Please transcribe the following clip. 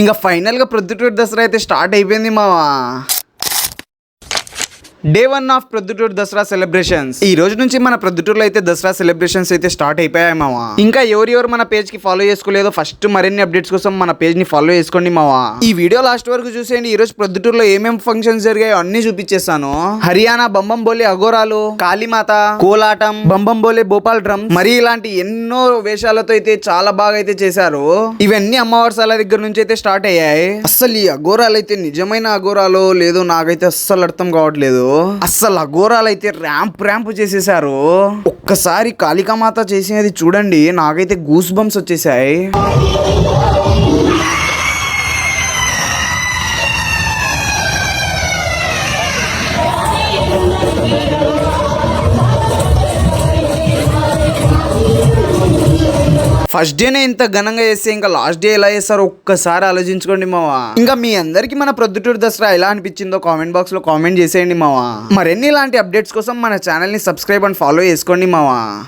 ఇంకా ఫైనల్గా ప్రొద్దుటూరు దసరా అయితే స్టార్ట్ అయిపోయింది మావా. Day one of Proddatur Dasara celebrations ఈ రోజు నుంచి మన ప్రొద్దుటూరులో అయితే దసరా సెలబ్రేషన్స్ అయితే స్టార్ట్ అయిపోయాయి మావా. ఇంకా ఎవరెవరు మన పేజ్కి ఫాలో చేసుకోలేదో ఫస్ట్ మరిన్ని అప్డేట్స్ కోసం మన పేజ్ని ఫాలో చేసుకోండి మావా. ఈ వీడియో లాస్ట్ వరకు చూసేయండి. ఈ రోజు ప్రొద్దుటూరులో ఏమేం ఫంక్షన్స్ జరిగాయో అన్ని చూపించేస్తాను హర్యానా బంబం బోలే అఘోరాలు కాళీమాత కోలాటం బంబం బోలే భోపాల్ డ్రమ్ మరి ఇలాంటి ఎన్నో వేషాలతో అయితే చాలా బాగా అయితే చేశారు. ఇవన్నీ అమ్మవారి దగ్గర నుంచి అయితే స్టార్ట్ అయ్యాయి. అస్సలు ఈ అఘోరాలు అయితే నిజమైన అఘోరాలో లేదో నాకైతే అస్సలు అర్థం కావట్లేదు. అస్సలు అఘోరాలు అయితే ర్యాంప్ ర్యాంప్ చేసేసారు ఒక్కసారి కాళికామాత చేసినది చూడండి నాకైతే గూస్ బంప్స్ వచ్చేసాయి ఫస్ట్ డేనే ఇంత ఘనంగా చేస్తే ఇంకా లాస్ట్ డే ఎలా చేస్తారో ఒక్కసారి ఆలోచించుకోండి మావా. ఇంకా మీ అందరికి మన ప్రొద్దుటూరు దసరా ఎలా అనిపించిందో కామెంట్ బాక్స్లో కామెంట్ చేసేయండి మావా. మరిన్ని ఇలాంటి అప్డేట్స్ కోసం మన ఛానల్ని సబ్స్క్రైబ్ అండ్ ఫాలో చేసుకోండి మావా.